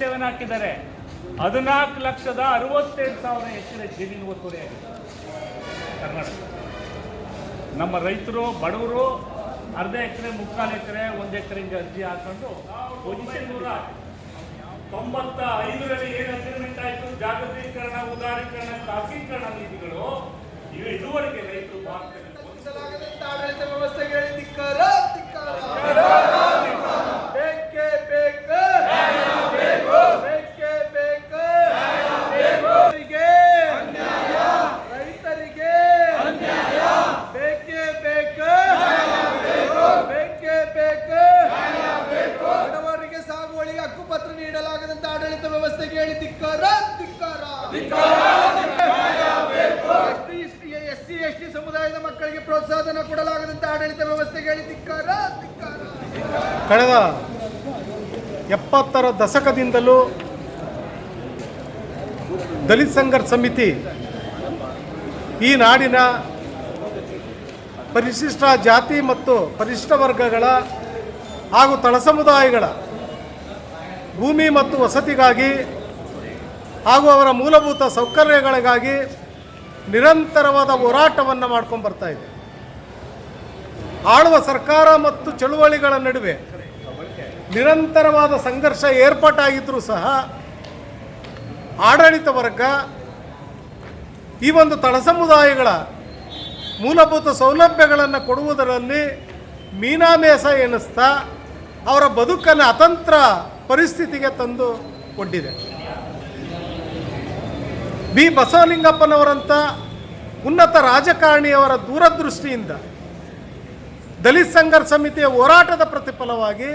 seven ಹಾಕಿದ್ದಾರೆ. ಹದಿನಾಲ್ಕು ಲಕ್ಷದ ಅರವತ್ತೆರಡು ಸಾವಿರ ಎಕರೆ ಜಮೀನು ಒತ್ತುವರಿ ಆಗಿದೆ. ಕರ್ನಾಟಕ. ನಮ್ಮ ರೈತರು, ಬಡವರು ಅರ್ಧ ಎಕರೆ, ಮುಕ್ಕಾಲು ಎಕರೆ, ಒಂದು ಎಕರೆ ಹಿಂಗೆ ಅರ್ಜಿ ಹಾಕೊಂಡು ಪೊಸಿಷನ್ ತೊಂಬತ್ತ ಐದರಲ್ಲಿ ಏನು ಅಗ್ರಿಮೆಂಟ್ ಆಯಿತು? ಜಾಗತೀಕರಣ, ಉದಾರೀಕರಣ, ಖಾಸಗೀಕರಣ ನೀತಿಗಳು ಇವು ಇದುವರೆಗೆ ರೈತರು ಭಾರತದಲ್ಲಿ ಆಡಳಿತ ವ್ಯವಸ್ಥೆಗೆ ಧಿಕ್ಕಾರ ಧಿಕ್ಕಾರ ಬೇಕೇ ಬೇಕು ಬೇಕೇ ಬೇಕು ರೈತರಿಗೆ ರೈತರಿಗೆ ಬೇಕೇ ಬೇಕು ಬೇಕೇ ಬೇಕು ಬಡವರಿಗೆ ಸಾಗುವಳಿಗೆ ಹಕ್ಕುಪತ್ರ ನೀಡಲಾಗದಂತ ಆಡಳಿತ ವ್ಯವಸ್ಥೆಗೆ ಹೇಳಿ ಧಿಕ್ಕಾರ ಧಿಕ್ಕಾರ ಎಸ್ ಸಿ ಎಸ್ ಟಿ ಸಮುದಾಯದ ಮಕ್ಕಳಿಗೆ ಪ್ರೋತ್ಸಾಹನ ಕೊಡಲಾಗದಂತ ಆಡಳಿತ ವ್ಯವಸ್ಥೆಗೆ ಹೇಳಿ ಧಿಕ್ಕಾರ ಧಿಕ್ಕಾರ ಕಳೆದ ಎಪ್ಪತ್ತರ ದಶಕದಿಂದಲೂ ದಲಿತ ಸಂಘರ್ಷ ಸಮಿತಿ ಈ ನಾಡಿನ ಪರಿಶಿಷ್ಟ ಜಾತಿ ಮತ್ತು ಪರಿಶಿಷ್ಟ ವರ್ಗಗಳ ಹಾಗೂ ತಳ ಸಮುದಾಯಗಳ ಭೂಮಿ ಮತ್ತು ವಸತಿಗಾಗಿ ಹಾಗೂ ಅವರ ಮೂಲಭೂತ ಸೌಕರ್ಯಗಳಿಗಾಗಿ ನಿರಂತರವಾದ ಹೋರಾಟವನ್ನು ಮಾಡ್ಕೊಂಡು ಬರ್ತಾ ಇದೆ. ಆಳುವ ಸರ್ಕಾರ ಮತ್ತು ಚಳುವಳಿಗಳ ನಡುವೆ ನಿರಂತರವಾದ ಸಂಘರ್ಷ ಏರ್ಪಾಟಾಗಿದ್ದರೂ ಸಹ ಆಡಳಿತ ವರ್ಗ ಈ ಒಂದು ತಳ ಸಮುದಾಯಗಳ ಮೂಲಭೂತ ಸೌಲಭ್ಯಗಳನ್ನು ಕೊಡುವುದರಲ್ಲಿ ಮೀನಾಮೇಸ ಎನಿಸ್ತಾ ಅವರ ಬದುಕನ್ನು ಅತಂತ್ರ ಪರಿಸ್ಥಿತಿಗೆ ತಂದು ಒಡ್ಡಿದೆ ಬಿ. ಬಸವಲಿಂಗಪ್ಪನವರಂಥ ಉನ್ನತ ರಾಜಕಾರಣಿಯವರ ದೂರದೃಷ್ಟಿಯಿಂದ ದಲಿತ ಸಂಘರ್ಷ ಸಮಿತಿಯ ಹೋರಾಟದ ಪ್ರತಿಫಲವಾಗಿ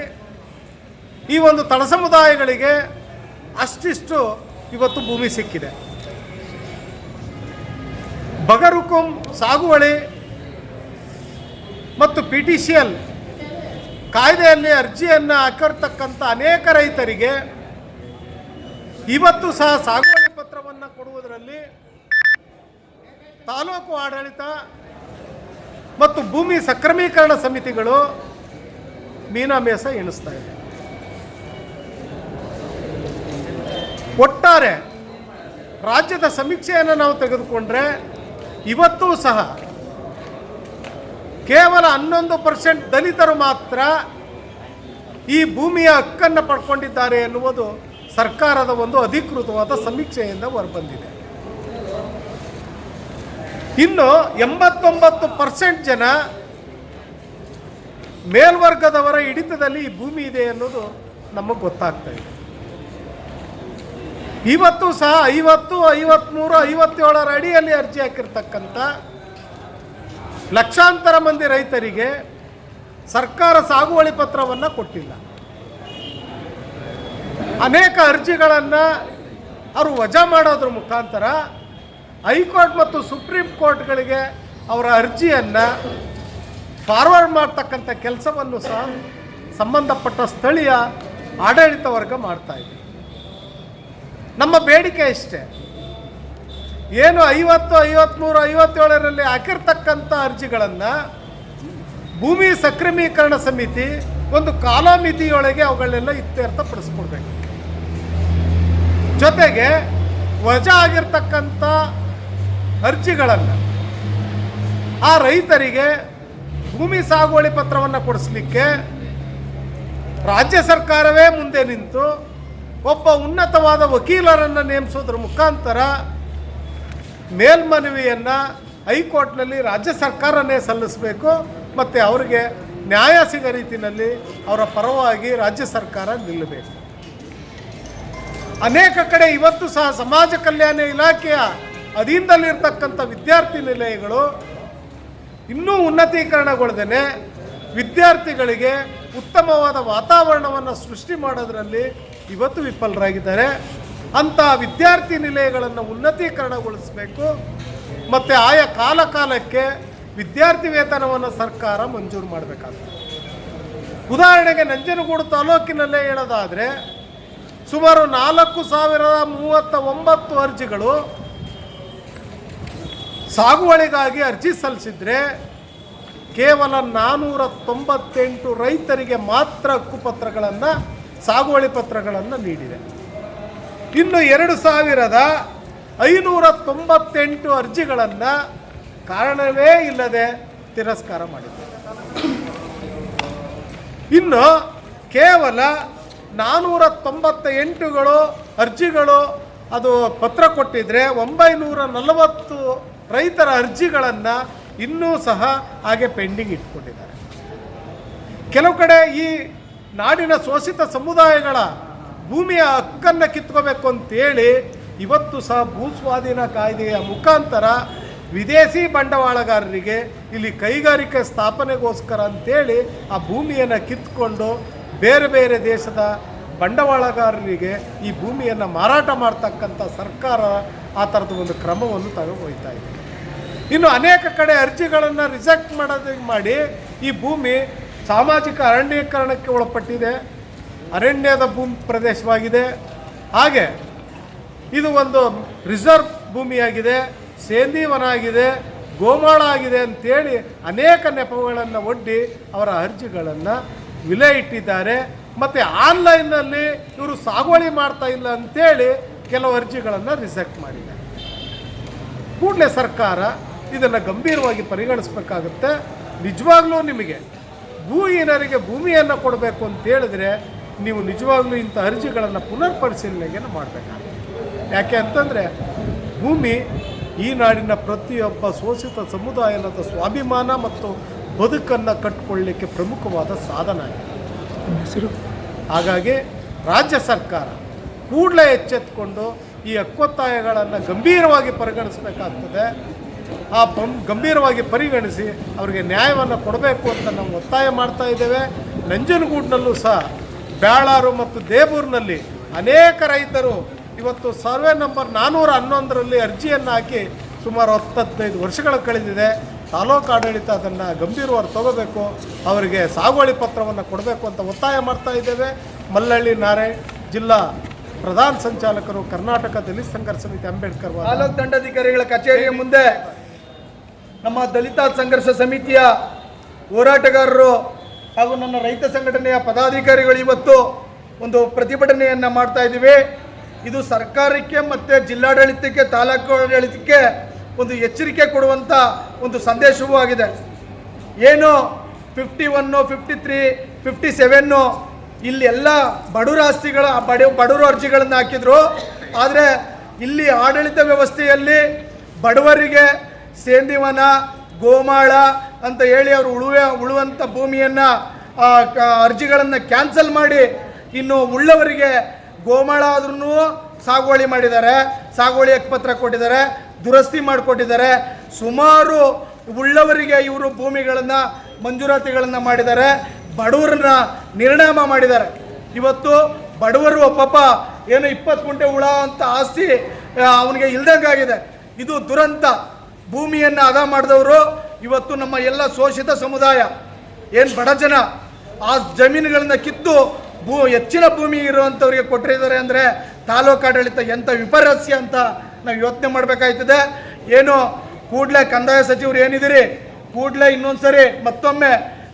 ಈ ಒಂದು ತಳ ಸಮುದಾಯಗಳಿಗೆ ಅಷ್ಟಿಷ್ಟು ಇವತ್ತು ಭೂಮಿ ಸಿಕ್ಕಿದೆ. ಬಗರುಕುಂ ಸಾಗುವಳಿ ಮತ್ತು ಪಿ ಟಿ ಸಿ ಎಲ್ ಕಾಯ್ದೆಯಲ್ಲಿ ಅರ್ಜಿಯನ್ನು ಹಾಕಿರ್ತಕ್ಕಂಥ ಅನೇಕ ರೈತರಿಗೆ ಇವತ್ತು ಸಹ ಸಾಗುವಳಿ ಪತ್ರವನ್ನು ಕೊಡುವುದರಲ್ಲಿ ತಾಲೂಕು ಆಡಳಿತ ಮತ್ತು ಭೂಮಿ ಸಕ್ರಮೀಕರಣ ಸಮಿತಿಗಳು ಮೀನಾಮೇಸ ಎಣಿಸ್ತಾ ಇದೆ. ಒಟ್ಟಾರೆ ರಾಜ್ಯದ ಸಮೀಕ್ಷೆಯನ್ನು ನಾವು ತೆಗೆದುಕೊಂಡ್ರೆ ಇವತ್ತೂ ಸಹ ಕೇವಲ ಹನ್ನೊಂದು ಪರ್ಸೆಂಟ್ ದಲಿತರು ಮಾತ್ರ ಈ ಭೂಮಿಯ ಹಕ್ಕನ್ನು ಪಡ್ಕೊಂಡಿದ್ದಾರೆ ಎನ್ನುವುದು ಸರ್ಕಾರದ ಒಂದು ಅಧಿಕೃತವಾದ ಸಮೀಕ್ಷೆಯಿಂದ ಹೊರಬಂದಿದೆ. ಇನ್ನು ಎಂಬತ್ತೊಂಬತ್ತು ಪರ್ಸೆಂಟ್ ಜನ ಮೇಲ್ವರ್ಗದವರ ಹಿಡಿತದಲ್ಲಿ ಈ ಭೂಮಿ ಇದೆ ಅನ್ನೋದು ನಮಗೆ ಗೊತ್ತಾಗ್ತಾ ಇದೆ. ಇವತ್ತು ಸಹ ಐವತ್ತು ಐವತ್ತ್ಮೂರು ಐವತ್ತೇಳರ ಅಡಿಯಲ್ಲಿ ಅರ್ಜಿ ಹಾಕಿರ್ತಕ್ಕಂಥ ಲಕ್ಷಾಂತರ ಮಂದಿ ರೈತರಿಗೆ ಸರ್ಕಾರ ಸಾಗುವಳಿ ಪತ್ರವನ್ನು ಕೊಟ್ಟಿಲ್ಲ. ಅನೇಕ ಅರ್ಜಿಗಳನ್ನು ಅವರು ವಜಾ ಮಾಡೋದ್ರ ಮುಖಾಂತರ ಹೈಕೋರ್ಟ್ ಮತ್ತು ಸುಪ್ರೀಂ ಕೋರ್ಟ್ಗಳಿಗೆ ಅವರ ಅರ್ಜಿಯನ್ನು ಫಾರ್ವರ್ಡ್ ಮಾಡ್ತಕ್ಕಂಥ ಕೆಲಸವನ್ನು ಸಹ ಸಂಬಂಧಪಟ್ಟ ಸ್ಥಳೀಯ ಆಡಳಿತ ವರ್ಗ ಮಾಡ್ತಾ ಇದೆ. ನಮ್ಮ ಬೇಡಿಕೆ ಇಷ್ಟೇ. ಏನು ಐವತ್ತು ಐವತ್ತ್ಮೂರು ಐವತ್ತೇಳರಲ್ಲಿ ಹಾಕಿರ್ತಕ್ಕಂಥ ಅರ್ಜಿಗಳನ್ನು ಭೂಮಿ ಸಕ್ರಮೀಕರಣ ಸಮಿತಿ ಒಂದು ಕಾಲಮಿತಿಯೊಳಗೆ ಅವುಗಳನ್ನೆಲ್ಲ ಇತ್ಯರ್ಥಪಡಿಸ್ಕೊಡ್ಬೇಕು ಜೊತೆಗೆ ವಜಾ ಆಗಿರ್ತಕ್ಕಂಥ ಅರ್ಜಿಗಳನ್ನು ಆ ರೈತರಿಗೆ ಭೂಮಿ ಸಾಗುವಳಿ ಪತ್ರವನ್ನು ಕೊಡಿಸ್ಲಿಕ್ಕೆ ರಾಜ್ಯ ಸರ್ಕಾರವೇ ಮುಂದೆ ನಿಂತು ಒಬ್ಬ ಉನ್ನತವಾದ ವಕೀಲರನ್ನು ನೇಮಿಸೋದ್ರ ಮುಖಾಂತರ ಮೇಲ್ಮನವಿಯನ್ನು ಹೈಕೋರ್ಟ್ನಲ್ಲಿ ರಾಜ್ಯ ಸರ್ಕಾರನೇ ಸಲ್ಲಿಸಬೇಕು, ಮತ್ತು ಅವರಿಗೆ ನ್ಯಾಯ ಸಿಗೋ ರೀತಿಯಲ್ಲಿ ಅವರ ಪರವಾಗಿ ರಾಜ್ಯ ಸರ್ಕಾರ ನಿಲ್ಲಬೇಕು. ಅನೇಕ ಕಡೆ ಇವತ್ತು ಸಹ ಸಮಾಜ ಕಲ್ಯಾಣ ಇಲಾಖೆಯ ಅಧೀನದಲ್ಲಿರ್ತಕ್ಕಂಥ ವಿದ್ಯಾರ್ಥಿ ನಿಲಯಗಳು ಇನ್ನೂ ಉನ್ನತೀಕರಣಗೊಳ್ಳದೇ ವಿದ್ಯಾರ್ಥಿಗಳಿಗೆ ಉತ್ತಮವಾದ ವಾತಾವರಣವನ್ನು ಸೃಷ್ಟಿ ಮಾಡೋದರಲ್ಲಿ ಇವತ್ತು ವಿಫಲರಾಗಿದ್ದಾರೆ. ಅಂಥ ವಿದ್ಯಾರ್ಥಿ ನಿಲಯಗಳನ್ನು ಉನ್ನತೀಕರಣಗೊಳಿಸಬೇಕು. ಮತ್ತು ಆಯಾ ಕಾಲ ಕಾಲಕ್ಕೆ ವಿದ್ಯಾರ್ಥಿ ವೇತನವನ್ನು ಸರ್ಕಾರ ಮಂಜೂರು ಮಾಡಬೇಕಾಗ್ತದೆ. ಉದಾಹರಣೆಗೆ ನಂಜನಗೂಡು ತಾಲೂಕಿನಲ್ಲೇ ಹೇಳೋದಾದರೆ, ಸುಮಾರು ನಾಲ್ಕು ಸಾವಿರದ ಮೂವತ್ತ ಒಂಬತ್ತು ಅರ್ಜಿಗಳು ಸಾಗುವಳಿಗಾಗಿ ಅರ್ಜಿ ಸಲ್ಲಿಸಿದರೆ ಕೇವಲ ನಾನ್ನೂರ ತೊಂಬತ್ತೆಂಟು ರೈತರಿಗೆ ಮಾತ್ರ ಹಕ್ಕುಪತ್ರಗಳನ್ನು ಸಾಗುವಳಿ ಪತ್ರಗಳನ್ನು ನೀಡಿದೆ. ಇನ್ನು ಎರಡು ಸಾವಿರದ ಐನೂರ ತೊಂಬತ್ತೆಂಟು ಅರ್ಜಿಗಳನ್ನು ಕಾರಣವೇ ಇಲ್ಲದೆ ತಿರಸ್ಕಾರ ಮಾಡಿದೆ. ಇನ್ನು ಕೇವಲ ನಾನ್ನೂರ ತೊಂಬತ್ತ ಎಂಟುಗಳು ಅರ್ಜಿಗಳು, ಅದು ಪತ್ರ ಕೊಟ್ಟಿದ್ರೆ ಒಂಬೈನೂರ ನಲವತ್ತು ರೈತರ ಅರ್ಜಿಗಳನ್ನು ಇನ್ನೂ ಸಹ ಹಾಗೆ ಪೆಂಡಿಂಗ್ ಇಟ್ಕೊಂಡಿದ್ದಾರೆ. ಕೆಲವು ಕಡೆ ಈ ನಾಡಿನ ಶೋಷಿತ ಸಮುದಾಯಗಳ ಭೂಮಿಯ ಹಕ್ಕನ್ನು ಕಿತ್ಕೋಬೇಕು ಅಂತೇಳಿ ಇವತ್ತು ಸಹ ಭೂಸ್ವಾಧೀನ ಕಾಯ್ದೆಯ ಮುಖಾಂತರ ವಿದೇಶಿ ಬಂಡವಾಳಗಾರರಿಗೆ ಇಲ್ಲಿ ಕೈಗಾರಿಕೆ ಸ್ಥಾಪನೆಗೋಸ್ಕರ ಅಂತೇಳಿ ಆ ಭೂಮಿಯನ್ನು ಕಿತ್ಕೊಂಡು ಬೇರೆ ಬೇರೆ ದೇಶದ ಬಂಡವಾಳಗಾರರಿಗೆ ಈ ಭೂಮಿಯನ್ನು ಮಾರಾಟ ಮಾಡ್ತಕ್ಕಂಥ ಸರ್ಕಾರ ಆ ಥರದ ಒಂದು ಕ್ರಮವನ್ನು ತಗೊಂಡೋಗ್ತಾ ಇದೆ. ಇನ್ನು ಅನೇಕ ಕಡೆ ಅರ್ಜಿಗಳನ್ನು ರಿಜೆಕ್ಟ್ ಮಾಡೋದಕ್ಕೆ ಮಾಡಿ ಈ ಭೂಮಿ ಸಾಮಾಜಿಕ ಅರಣ್ಯೀಕರಣಕ್ಕೆ ಒಳಪಟ್ಟಿದೆ. ಅರಣ್ಯದ ಭೂಮಿ ಪ್ರದೇಶವಾಗಿದೆ. ಹಾಗೆ ಇದು ಒಂದು ರಿಸರ್ವ್ ಭೂಮಿಯಾಗಿದೆ. ಸೇಂದಿವನ ಆಗಿದೆ ಗೋಮಾಳ ಆಗಿದೆ ಅಂತೇಳಿ ಅನೇಕ ನೆಪಗಳನ್ನು ಒಡ್ಡಿ ಅವರ ಅರ್ಜಿಗಳನ್ನು ವಿಲೆ ಇಟ್ಟಿದ್ದಾರೆ. ಮತ್ತು ಆನ್ಲೈನ್ನಲ್ಲಿ ಇವರು ಸಾಗುವಳಿ ಮಾಡ್ತಾ ಇಲ್ಲ ಅಂತೇಳಿ ಕೆಲವು ಅರ್ಜಿಗಳನ್ನು ರಿಜೆಕ್ಟ್ ಮಾಡಿದ್ದಾರೆ. ಕೂಡಲೇ ಸರ್ಕಾರ ಇದನ್ನು ಗಂಭೀರವಾಗಿ ಪರಿಗಣಿಸಬೇಕಾಗುತ್ತೆ. ನಿಜವಾಗ್ಲೂ ನಿಮಗೆ ಭೂಹೀನರಿಗೆ ಭೂಮಿಯನ್ನು ಕೊಡಬೇಕು ಅಂತ ಹೇಳಿದ್ರೆ ನೀವು ನಿಜವಾಗ್ಲೂ ಇಂಥ ಅರ್ಜಿಗಳನ್ನು ಪುನರ್ ಪರಿಶೀಲನೆಗೆ ಮಾಡಬೇಕಾಗುತ್ತೆ ಯಾಕೆ ಅಂತಂದರೆ ಭೂಮಿ ಈ ನಾಡಿನ ಪ್ರತಿಯೊಬ್ಬ ಶೋಷಿತ ಸಮುದಾಯದ ಸ್ವಾಭಿಮಾನ ಮತ್ತು ಬದುಕನ್ನು ಕಟ್ಟಿಕೊಳ್ಳಲಿಕ್ಕೆ ಪ್ರಮುಖವಾದ ಸಾಧನ ಆಗಿದೆ. ಹಾಗಾಗಿ ರಾಜ್ಯ ಸರ್ಕಾರ ಕೂಡಲೇ ಎಚ್ಚೆತ್ತುಕೊಂಡು ಈ ಹಕ್ಕೊತ್ತಾಯಗಳನ್ನು ಗಂಭೀರವಾಗಿ ಪರಿಗಣಿಸಬೇಕಾಗ್ತದೆ. ಆ ಪಂ ಗಂಭೀರವಾಗಿ ಪರಿಗಣಿಸಿ ಅವರಿಗೆ ನ್ಯಾಯವನ್ನು ಕೊಡಬೇಕು ಅಂತ ನಾವು ಒತ್ತಾಯ ಮಾಡ್ತಾ ಇದ್ದೇವೆ. ನಂಜನಗೂಡಿನಲ್ಲೂ ಸಹ ಬ್ಯಾಳಾರು ಮತ್ತು ದೇಬೂರಿನಲ್ಲಿ ಅನೇಕ ರೈತರು ಇವತ್ತು ಸರ್ವೆ ನಂಬರ್ ನಾನ್ನೂರ ಹನ್ನೊಂದರಲ್ಲಿ ಅರ್ಜಿಯನ್ನು ಹಾಕಿ ಸುಮಾರು ಹತ್ತೈದು ವರ್ಷಗಳು ಕಳೆದಿದೆ. ತಾಲೂಕು ಆಡಳಿತ ಅದನ್ನು ಗಂಭೀರವಾಗಿ ತಗೋಬೇಕು, ಅವರಿಗೆ ಸಾಗುವಳಿ ಪತ್ರವನ್ನು ಕೊಡಬೇಕು ಅಂತ ಒತ್ತಾಯ ಮಾಡ್ತಾ ಇದ್ದೇವೆ. ಮಲ್ಲಳ್ಳಿ ನಾರಾಯಣ್, ಜಿಲ್ಲಾ ಪ್ರಧಾನ ಸಂಚಾಲಕರು ಕರ್ನಾಟಕ ದಲಿತ ಸಂಘರ್ಷ ಸಮಿತಿ ಅಂಬೇಡ್ಕರ್ ತಾಲೂಕ್ ದಂಡಾಧಿಕಾರಿಗಳ ಕಚೇರಿಯ ಮುಂದೆ ನಮ್ಮ ದಲಿತ ಸಂಘರ್ಷ ಸಮಿತಿಯ ಹೋರಾಟಗಾರರು ಹಾಗೂ ನನ್ನ ರೈತ ಸಂಘಟನೆಯ ಪದಾಧಿಕಾರಿಗಳು ಇವತ್ತು ಒಂದು ಪ್ರತಿಭಟನೆಯನ್ನು ಮಾಡ್ತಾ ಇದ್ದೀವಿ. ಇದು ಸರ್ಕಾರಕ್ಕೆ ಮತ್ತು ಜಿಲ್ಲಾಡಳಿತಕ್ಕೆ, ತಾಲೂಕು ಆಡಳಿತಕ್ಕೆ ಒಂದು ಎಚ್ಚರಿಕೆ ಕೊಡುವಂಥ ಒಂದು ಸಂದೇಶವೂ ಆಗಿದೆ. ಏನು fifty one fifty three fifty seven ಇಲ್ಲಿ ಎಲ್ಲ ಬಡವರ ಆಸ್ತಿಗಳ, ಬಡ ಬಡವರು ಅರ್ಜಿಗಳನ್ನು ಹಾಕಿದರು. ಆದರೆ ಇಲ್ಲಿ ಆಡಳಿತ ವ್ಯವಸ್ಥೆಯಲ್ಲಿ ಬಡವರಿಗೆ ಸೇಂದಿವನ, ಗೋಮಾಳ ಅಂತ ಹೇಳಿ ಅವರು ಉಳುವೆ ಉಳುವಂಥ ಭೂಮಿಯನ್ನು ಅರ್ಜಿಗಳನ್ನು ಕ್ಯಾನ್ಸಲ್ ಮಾಡಿ ಇನ್ನು ಉಳ್ಳವರಿಗೆ ಗೋಮಾಳ ಆದ್ರೂ ಸಾಗುವಳಿ ಮಾಡಿದ್ದಾರೆ. ಸಾಗುವಳಿ ಹಕ್ಕುಪತ್ರ ಕೊಟ್ಟಿದ್ದಾರೆ, ದುರಸ್ತಿ ಮಾಡಿಕೊಟ್ಟಿದ್ದಾರೆ. ಸುಮಾರು ಉಳ್ಳವರಿಗೆ ಇವರು ಭೂಮಿಗಳನ್ನು, ಮಂಜೂರಾತಿಗಳನ್ನು ಮಾಡಿದ್ದಾರೆ. ಬಡವರನ್ನ ನಿರ್ಣಾಮ ಮಾಡಿದ್ದಾರೆ. ಇವತ್ತು ಬಡವರು ಪಾಪ ಏನು ಇಪ್ಪತ್ತು ಗುಂಟೆ ಹುಳ ಅಂತ ಆಸ್ತಿ ಅವನಿಗೆ ಇಲ್ದಂಗಾಗಿದೆ. ಇದು ದುರಂತ. ಭೂಮಿಯನ್ನು ಅದ ಮಾಡಿದವರು ಇವತ್ತು ನಮ್ಮ ಎಲ್ಲ ಶೋಷಿತ ಸಮುದಾಯ. ಏನು ಬಡ ಜನ, ಆ ಜಮೀನುಗಳನ್ನ ಕಿತ್ತು ಭೂ, ಹೆಚ್ಚಿನ ಭೂಮಿ ಇರುವಂಥವ್ರಿಗೆ ಕೊಟ್ಟಿದ್ದಾರೆ ಅಂದರೆ ತಾಲೂಕಾಡಳಿತ ಎಂಥ ವಿಪರ್ಯಾಸ್ಯ ಅಂತ ನಾವು ಯೋಚನೆ ಮಾಡಬೇಕಾಯ್ತದೆ. ಏನು, ಕೂಡಲೇ ಕಂದಾಯ ಸಚಿವರು ಏನಿದ್ದೀರಿ ಕೂಡಲೇ ಇನ್ನೊಂದು ಸರಿ ಮತ್ತೊಮ್ಮೆ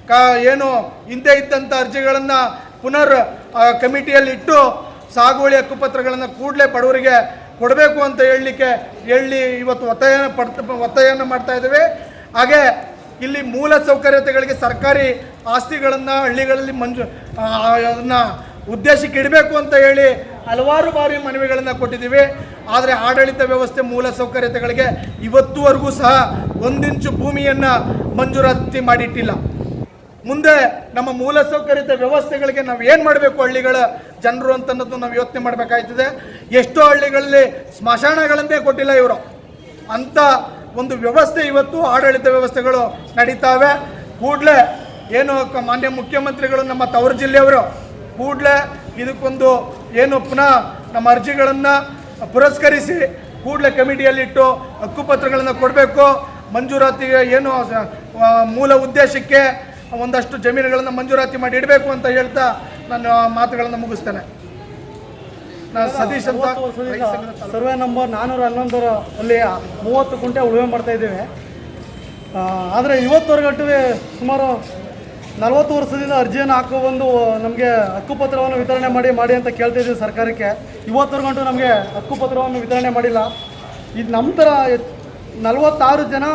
ಕಾ, ಏನು, ಹಿಂದೆ ಇದ್ದಂಥ ಅರ್ಜಿಗಳನ್ನು ಪುನರ್ ಕಮಿಟಿಯಲ್ಲಿ ಇಟ್ಟು ಸಾಗುವಳಿ ಹಕ್ಕುಪತ್ರಗಳನ್ನು ಕೂಡಲೇ ಬಡವರಿಗೆ ಕೊಡಬೇಕು ಅಂತ ಹೇಳಲಿಕ್ಕೆ ಹೇಳಿ ಇವತ್ತು ಒತ್ತಾಯ ಪಡ್ತ ಒತ್ತಾಯವನ್ನು ಮಾಡ್ತಾ ಇದ್ದೇವೆ. ಹಾಗೆ ಇಲ್ಲಿ ಮೂಲ ಸೌಕರ್ಯತೆಗಳಿಗೆ ಸರ್ಕಾರಿ ಆಸ್ತಿಗಳನ್ನು ಹಳ್ಳಿಗಳಲ್ಲಿ ಮಂಜು ಅದನ್ನು ಉದ್ದೇಶಕ್ಕೆ ಇಡಬೇಕು ಅಂತ ಹೇಳಿ ಹಲವಾರು ಬಾರಿ ಮನವಿಗಳನ್ನು ಕೊಟ್ಟಿದ್ದೀವಿ. ಆದರೆ ಆಡಳಿತ ವ್ಯವಸ್ಥೆ ಮೂಲ ಸೌಕರ್ಯತೆಗಳಿಗೆ ಇವತ್ತುವರೆಗೂ ಸಹ ಒಂದಿಂಚು ಭೂಮಿಯನ್ನು ಮಂಜೂರಾತಿ ಮಾಡಿಟ್ಟಿಲ್ಲ. ಮುಂದೆ ನಮ್ಮ ಮೂಲಸೌಕರ್ಯತೆ ವ್ಯವಸ್ಥೆಗಳಿಗೆ ನಾವು ಏನು ಮಾಡಬೇಕು ಹಳ್ಳಿಗಳ ಜನರು ಅಂತನ್ನೋದು ನಾವು ಯೋಚನೆ ಮಾಡಬೇಕಾಯ್ತದೆ. ಎಷ್ಟೋ ಹಳ್ಳಿಗಳಲ್ಲಿ ಸ್ಮಶಾನಗಳನ್ನೇ ಕೊಟ್ಟಿಲ್ಲ ಇವರು. ಅಂಥ ಒಂದು ವ್ಯವಸ್ಥೆ ಇವತ್ತು ಆಡಳಿತ ವ್ಯವಸ್ಥೆಗಳು ನಡೀತಾವೆ. ಕೂಡಲೇ ಏನು ಮಾನ್ಯ ಮುಖ್ಯಮಂತ್ರಿಗಳು ನಮ್ಮ ತವರು ಜಿಲ್ಲೆಯವರು ಕೂಡಲೇ ಇದಕ್ಕೊಂದು ಏನು ಪುನಃ ನಮ್ಮ ಅರ್ಜಿಗಳನ್ನು ಪುರಸ್ಕರಿಸಿ ಕೂಡಲೇ ಕಮಿಟಿಯಲ್ಲಿಟ್ಟು ಹಕ್ಕುಪತ್ರಗಳನ್ನು ಕೊಡಬೇಕು. ಮಂಜೂರಾತಿಗೆ ಏನು ಮೂಲ ಉದ್ದೇಶಕ್ಕೆ ಒಂದಷ್ಟು ಜಮೀನುಗಳನ್ನು ಮಂಜೂರಾತಿ ಮಾಡಿ ಇಡಬೇಕು ಅಂತ ಹೇಳ್ತಾ ನಾನು ಮಾತುಗಳನ್ನು ಮುಗಿಸ್ತೇನೆ. ನಾನು ಸತೀಶ್ ಅಂತ ಸರ್ವೆ ನಂಬರ್ ನಾನ್ನೂರ ಹನ್ನೊಂದರ ಅಲ್ಲಿ ಮೂವತ್ತು ಕುಂಟೆ ಉಳುವೆ ಮಾಡ್ತಾ ಇದ್ದೇವೆ. ಆದರೆ ಇವತ್ತುವರೆಗಟ್ಟು ಸುಮಾರು ನಲವತ್ತು ವರ್ಷದಿಂದ ಅರ್ಜಿಯನ್ನು ಹಾಕೋ ನಮಗೆ ಹಕ್ಕುಪತ್ರವನ್ನು ವಿತರಣೆ ಮಾಡಿ ಮಾಡಿ ಅಂತ ಕೇಳ್ತಾ ಇದ್ದೀವಿ ಸರ್ಕಾರಕ್ಕೆ. ಇವತ್ತುವರೆಗಂಟು ನಮಗೆ ಹಕ್ಕುಪತ್ರವನ್ನು ವಿತರಣೆ ಮಾಡಿಲ್ಲ. ಇದು ನಮ್ಮ ಥರ ನಲವತ್ತಾರು ಜನ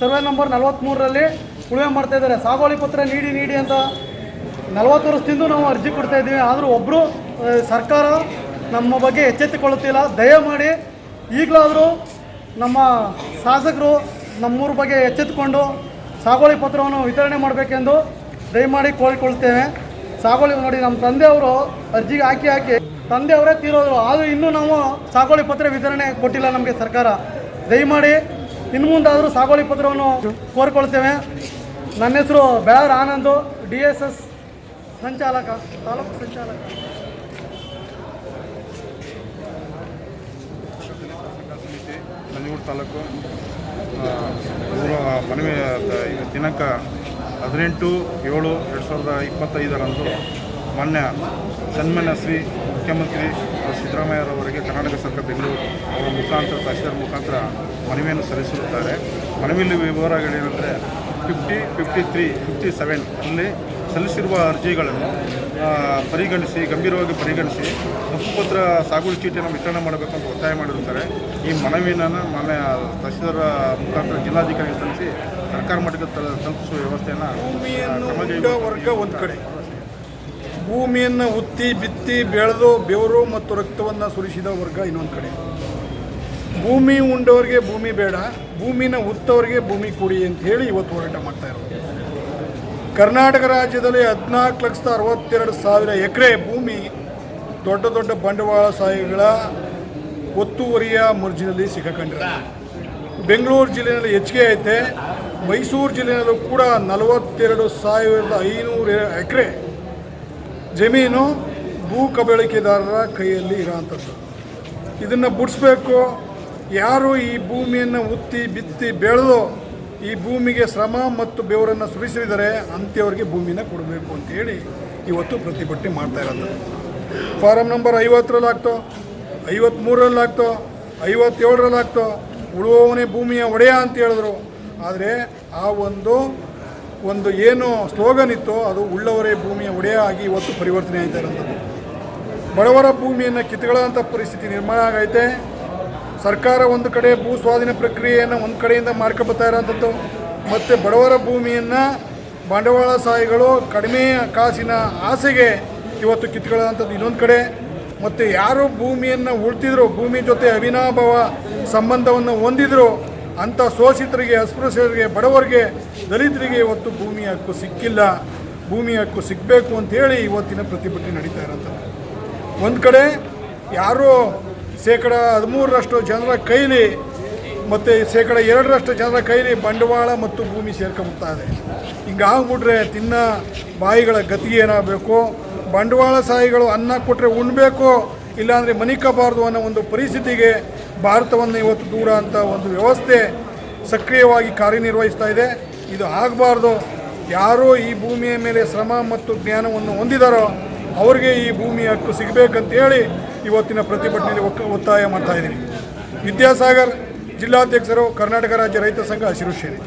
ಸರ್ವೆ ನಂಬರ್ ನಲವತ್ತ್ಮೂರರಲ್ಲಿ ಉಳುವೆ ಮಾಡ್ತಾ ಇದ್ದಾರೆ. ಸಾಗುವಳಿ ಪತ್ರ ನೀಡಿ ನೀಡಿ ಅಂತ ನಲವತ್ತು ವರ್ಷದಿಂದ ನಾವು ಅರ್ಜಿ ಕೊಡ್ತಾ ಇದ್ದೀವಿ. ಆದರೂ ಒಬ್ಬರು ಸರ್ಕಾರ ನಮ್ಮ ಬಗ್ಗೆ ಎಚ್ಚೆತ್ತುಕೊಳ್ಳುತ್ತಿಲ್ಲ. ದಯಮಾಡಿ ಈಗಲಾದರೂ ನಮ್ಮ ಶಾಸಕರು ನಮ್ಮೂರ ಬಗ್ಗೆ ಎಚ್ಚೆತ್ತುಕೊಂಡು ಸಾಗುವಳಿ ಪತ್ರವನ್ನು ವಿತರಣೆ ಮಾಡಬೇಕೆಂದು ದಯಮಾಡಿ ಕೋರಿಕೊಳ್ತೇವೆ ಸಾಗುವಳಿ ನೋಡಿ, ನಮ್ಮ ತಂದೆಯವರು ಅರ್ಜಿಗೆ ಹಾಕಿ ಹಾಕಿ ತಂದೆಯವರೇ ತೀರೋದ್ರು. ಆದರೂ ಇನ್ನೂ ನಾವು ಸಾಗುವಳಿ ಪತ್ರ ವಿತರಣೆ ಕೊಟ್ಟಿಲ್ಲ ನಮಗೆ ಸರ್ಕಾರ. ದಯಮಾಡಿ ಇನ್ನು ಮುಂದಾದರೂ ಸಾಗುವಳಿ ಪತ್ರವನ್ನು ಕೋರಿಕೊಳ್ತೇವೆ ನನ್ನ ಹೆಸರು Belar Anand, D S S ಸಂಚಾಲಕ, ತಾಲೂಕು ಸಂಚಾಲಕ. ನಂಜನಗೂಡು ತಾಲೂಕು ಮನವಿ ದಿನಾಂಕ ಹದಿನೆಂಟು ಏಳು ಎರಡು ಸಾವಿರದ ಇಪ್ಪತ್ತೈದರಂದು ಮಾನ್ಯ ಸನ್ಮಾನ್ಯ ಶ್ರೀ ಮುಖ್ಯಮಂತ್ರಿ ಸಿದ್ದರಾಮಯ್ಯರವರಿಗೆ ಕರ್ನಾಟಕ ಸರ್ಕಾರ ಬೆಂಗಳೂರು ಅವರ ಮುಖಾಂತರ ತಹಸೀಲ್ದಾರ್ ಮುಖಾಂತರ ಮನವಿಯನ್ನು ಸಲ್ಲಿಸಿರುತ್ತಾರೆ. ಮನವಿಯಲ್ಲಿ ವಿವರಗಳೇನೆಂದರೆ fifty fifty three fifty seven ಅಲ್ಲಿ ಸಲ್ಲಿಸಿರುವ ಅರ್ಜಿಗಳನ್ನು ಪರಿಗಣಿಸಿ ಗಂಭೀರವಾಗಿ ಪರಿಗಣಿಸಿ ಹಕ್ಕುಪತ್ರ ಸಾಗುವಳಿ ಚೀಟಿಯನ್ನು ವಿತರಣೆ ಮಾಡಬೇಕು ಅಂತ ಒತ್ತಾಯ ಮಾಡಿರುತ್ತಾರೆ. ಈ ಮನವಿಯನ್ನು ಮಾನ್ಯ ತಹಸೀಲ್ದಾರ ಮುಖಾಂತರ ಜಿಲ್ಲಾಧಿಕಾರಿ ಸಲ್ಲಿಸಿ ಸರ್ಕಾರ ಮಟ್ಟಕ್ಕೆ ತಲ- ತಲುಪಿಸುವ ವ್ಯವಸ್ಥೆಯನ್ನು ವರ್ಗ ಒಂದು ಕಡೆ. ಭೂಮಿಯನ್ನು ಉತ್ತಿ ಬಿತ್ತಿ ಬೆಳೆದು ಬೆವರು ಮತ್ತು ರಕ್ತವನ್ನು ಸುರಿಸಿದ ವರ್ಗ ಇನ್ನೊಂದು ಕಡೆ. ಭೂಮಿ ಉಂಡವರಿಗೆ ಭೂಮಿ ಬೇಡ ಭೂಮಿನ ಉತ್ತವರಿಗೆ ಭೂಮಿ ಕೊಡಿ ಅಂತ ಹೇಳಿ ಇವತ್ತು ಹೋರಾಟ ಮಾಡ್ತಾ ಇರೋದು. ಕರ್ನಾಟಕ ರಾಜ್ಯದಲ್ಲಿ ಹದಿನಾಲ್ಕು ಲಕ್ಷದ ಅರವತ್ತೆರಡು ಸಾವಿರ ಎಕರೆ ಭೂಮಿ ದೊಡ್ಡ ದೊಡ್ಡ ಬಂಡವಾಳ ಬಂಡವಾಳಶಾಹಿಗಳ ಒತ್ತುವರಿಯ ಮುರ್ಜಿನಲ್ಲಿ ಸಿಕ್ಕೊಂಡಿದೆ ಬೆಂಗಳೂರು ಜಿಲ್ಲೆಯಲ್ಲಿ ಹೆಚ್ಚಿಗೆ ಐತೆ. ಮೈಸೂರು ಜಿಲ್ಲೆಯಲ್ಲೂ ಕೂಡ ನಲವತ್ತೆರಡು ಸಾವಿರದ ಐನೂರು ಎಕರೆ ಜಮೀನು ಭೂ ಕಬಳಿಕೆದಾರರ ಕೈಯಲ್ಲಿ ಇರೋವಂಥದ್ದು ಇದನ್ನು ಬಿಡಿಸ್ಬೇಕು. ಯಾರು ಈ ಭೂಮಿಯನ್ನು ಉತ್ತಿ, ಬಿತ್ತಿ, ಬೆಳೆದು ಈ ಭೂಮಿಗೆ ಶ್ರಮ ಮತ್ತು ಬೆವರನ್ನು ಸುರಿಸಿದರೆ ಅಂತ್ಯವರಿಗೆ ಭೂಮಿನ ಕೊಡಬೇಕು ಅಂತೇಳಿ ಇವತ್ತು ಪ್ರತಿಭಟನೆ ಮಾಡ್ತಾ ಇರೋದು. ಫಾರಂ ನಂಬರ್ ಐವತ್ತರಲ್ಲಿ ಆಗ್ತೋ ಐವತ್ತ್ಮೂರರಲ್ಲಿ ಆಗ್ತೋ ಐವತ್ತೇಳರಲ್ಲಿ ಆಗ್ತೋ ಉಳುವವನೇ ಭೂಮಿಯ ಒಡೆಯ ಅಂತ ಹೇಳಿದ್ರು. ಆದರೆ ಆ ಒಂದು ಒಂದು ಏನು ಸ್ಲೋಗನ್ ಇತ್ತು ಅದು ಉಳ್ಳವರೇ ಭೂಮಿಯ ಒಡೆಯ ಆಗಿ ಇವತ್ತು ಪರಿವರ್ತನೆ ಆಯ್ತಾ ಇರೋಂಥದ್ದು ಬಡವರ ಭೂಮಿಯನ್ನು ಕಿತ್ಕೊಳ್ಳೋಂಥ ಪರಿಸ್ಥಿತಿ ನಿರ್ಮಾಣ ಆಗೈತೆ. ಸರ್ಕಾರ ಒಂದು ಕಡೆ ಭೂ ಸ್ವಾಧೀನ ಪ್ರಕ್ರಿಯೆಯನ್ನು ಒಂದು ಕಡೆಯಿಂದ ಮಾಡ್ಕೊಬತ್ತಾ ಇರೋಂಥದ್ದು, ಮತ್ತು ಬಡವರ ಭೂಮಿಯನ್ನು ಬಂಡವಾಳ ಬಂಡವಾಳಶಾಹಿಗಳು ಕಡಿಮೆ ಕಾಸಿನ ಆಸೆಗೆ ಇವತ್ತು ಕಿತ್ಕೊಳ್ಳೋಂಥದ್ದು ಇನ್ನೊಂದು ಕಡೆ. ಮತ್ತು ಯಾರು ಭೂಮಿಯನ್ನು ಉಳ್ತಿದ್ರು, ಭೂಮಿ ಜೊತೆ ಅವಿನಾಭಾವ ಸಂಬಂಧವನ್ನು ಹೊಂದಿದ್ರು, ಅಂಥ ಶೋಷಿತರಿಗೆ, ಅಸ್ಪೃಶ್ಯರಿಗೆ, ಬಡವರಿಗೆ, ದಲಿತರಿಗೆ ಇವತ್ತು ಭೂಮಿ ಹಕ್ಕು ಸಿಕ್ಕಿಲ್ಲ. ಭೂಮಿ ಹಕ್ಕು ಸಿಗಬೇಕು ಅಂತೇಳಿ ಇವತ್ತಿನ ಪ್ರತಿಭಟನೆ ನಡೀತಾ ಇರೋಂಥದ್ದು. ಒಂದು ಕಡೆ ಯಾರೋ ಶೇಕಡ ಹದಿಮೂರರಷ್ಟು ಜನರ ಕೈಲಿ ಮತ್ತು ಶೇಕಡ ಎರಡರಷ್ಟು ಜನರ ಕೈಲಿ ಬಂಡವಾಳ ಮತ್ತು ಭೂಮಿ ಸೇರ್ಕೊಂಬಿಡ್ತಾ ಇದೆ ಹಿಂಗಾಗ್ಬಿಟ್ರೆ ತಿನ್ನ ಬಾಯಿಗಳ ಗತಿ ಏನಾಗಬೇಕು? ಬಂಡವಾಳ ಸಾಯಿಗಳು ಅನ್ನ ಕೊಟ್ಟರೆ ಉಣ್ಬೇಕು, ಇಲ್ಲಾಂದರೆ ಮನಿಕಬಾರ್ದು ಅನ್ನೋ ಒಂದು ಪರಿಸ್ಥಿತಿಗೆ ಭಾರತವನ್ನು ಇವತ್ತು ದೂರ ಅಂತ ಒಂದು ವ್ಯವಸ್ಥೆ ಸಕ್ರಿಯವಾಗಿ ಕಾರ್ಯನಿರ್ವಹಿಸ್ತಾ ಇದೆ. ಇದು ಆಗಬಾರ್ದು. ಯಾರೋ ಈ ಭೂಮಿಯ ಮೇಲೆ ಶ್ರಮ ಮತ್ತು ಜ್ಞಾನವನ್ನು ಹೊಂದಿದಾರೋ ಅವ್ರಿಗೆ ಈ ಭೂಮಿಯ ಹಕ್ಕು ಸಿಗಬೇಕಂತೇಳಿ ಇವತ್ತಿನ ಪ್ರತಿಭಟನೆಯಲ್ಲಿ ಒತ್ತಾಯ ಮಾಡ್ತಾ ಇದ್ದೀನಿ. ವಿದ್ಯಾಸಾಗರ್ ಜಿಲ್ಲಾಧ್ಯಕ್ಷರು ಕರ್ನಾಟಕ ರಾಜ್ಯ ರೈತ ಸಂಘ ಹಸಿರು ಸೇನೆ